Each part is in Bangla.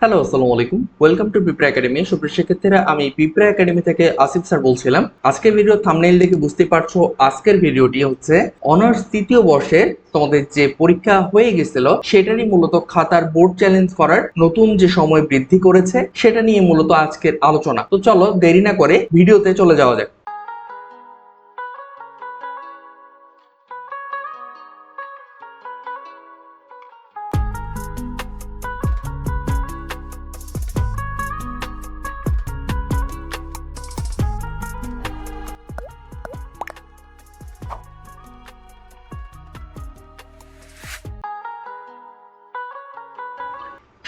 হ্যালো আসসালামু আলাইকুম। ওয়েলকাম টু পিপ্রা একাডেমি সুপ্রিয় শিক্ষার্থীরা, আমি পিপ্রা একাডেমি থেকে আসিফ স্যার বলছিলাম। আজকের ভিডিও থামনেইল দেখে বুঝতে পারছ, আজকের ভিডিওটি হচ্ছে অনার্স তৃতীয় বর্ষে তোমাদের যে পরীক্ষা হয়ে গেছিল সেটারই মূলত খাতার বোর্ড চ্যালেঞ্জ করার নতুন যে সময় বৃদ্ধি করেছে, সেটা নিয়ে মূলত আজকের আলোচনা। তো চলো, দেরি না করে ভিডিওতে চলে যাওয়া যাক।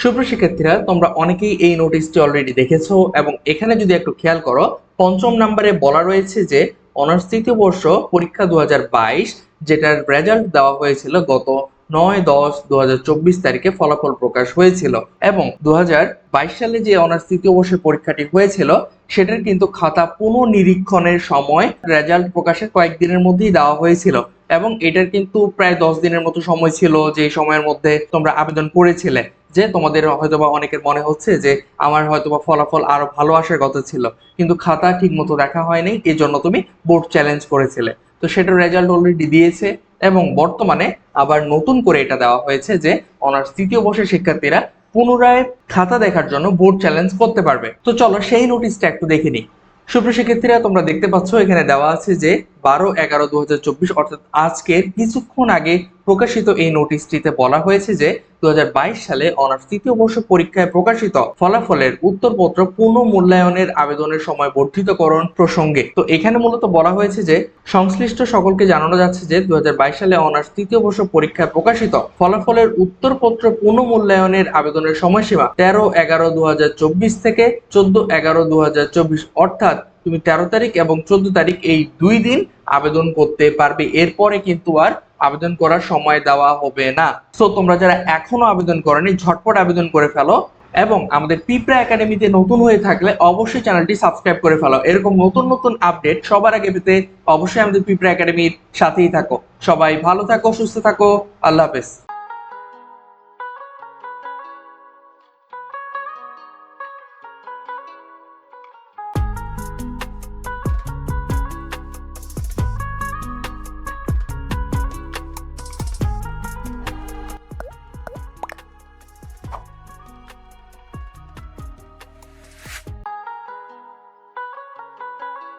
সুপ্রিয় শিক্ষার্থীরা তোমরা অনেকেই এই নোটিশটি অলরেডি দেখেছ এবং এখানে যদি একটু খেয়াল করো, পঞ্চম নাম্বারে বলা রয়েছে যে অনার্স তৃতীয় বর্ষ পরীক্ষা দু হাজার বাইশ, যেটার রেজাল্ট দেওয়া হয়েছিল গত নয় দশ দু তারিখে ফলাফল প্রকাশ হয়েছিল এবং দু হাজার বাইশ সালে যে অনার্স তৃতীয় বর্ষের পরীক্ষাটি হয়েছিল, সেটার কিন্তু খাতা পুনঃনিরীক্ষণের সময় রেজাল্ট প্রকাশের কয়েকদিনের মধ্যেই দেওয়া হয়েছিল। এবং এটার কিন্তু প্রায় দশ দিনের মতো সময় ছিল যে সময়ের মধ্যে তোমরা আবেদন করেছিলে, যে তোমাদের হয়তোবা অনেকের মনে হচ্ছে যে আমার হয়তোবা ফলাফল আরও ভালো আসার কথা ছিল, কিন্তু খাতা ঠিক মতো দেখা হয়নি এই জন্য তুমি বোর্ড চ্যালেঞ্জ করেছিলে। তো সেটার রেজাল্ট অলরেডি দিয়েছে এবং বর্তমানে আবার নতুন করে এটা দেওয়া হয়েছে যে অনার্স তৃতীয় বর্ষের শিক্ষার্থীরা পুনরায় খাতা দেখার জন্য বোর্ড চ্যালেঞ্জ করতে পারবে। তো চলো সেই নোটিশটা একটু দেখে নিই। সুপ্রিয় শিক্ষার্থীরা, তোমরা দেখতে পাচ্ছ এখানে দেওয়া আছে যে বারো এগারো দু অর্থাৎ আজকের কিছুক্ষণ আগে প্রকাশিত এই নোটিশটিতে বলা হয়েছে যে দু হাজার বাইশ সালে অনার্স তৃতীয় বর্ষ পরীক্ষায় প্রকাশিত ফলাফলের উত্তরপত্র পুনঃমূল্যায়নের আবেদনের সময় বর্ধিতকরণ প্রসঙ্গে। তো এখানে মূলত বলা হয়েছে যে সংশ্লিষ্ট সকলকে জানানো যাচ্ছে যে দু হাজার বাইশ সালে অনার্স তৃতীয় বর্ষ পরীক্ষায় প্রকাশিত ফলাফলের উত্তরপত্র পুনঃমূল্যায়নের আবেদনের সময়সীমা তেরো এগারো দু থেকে চোদ্দ এগারো দু অর্থাৎ তুমি তেরো তারিখ এবং চোদ্দ তারিখ এই দুই দিন আবেদন করতে পারবে। এরপরে কিন্তু আর আবেদন করার সময় দেওয়া হবে না। সো তোমরা যারা এখনও আবেদন করনি, ঝটপট আবেদন করে ফেলো এবং আমাদের পিপ্রা একাডেমিতে নতুন হয়ে থাকলে অবশ্যই চ্যানেলটি সাবস্ক্রাইব করে ফেলো। এরকম নতুন নতুন আপডেট সবার আগে পেতে অবশ্যই আমাদের পিপ্রা একাডেমির সাথেই থাকো। সবাই ভালো থাকো, সুস্থ থাকো। আল্লাহ হাফেজ।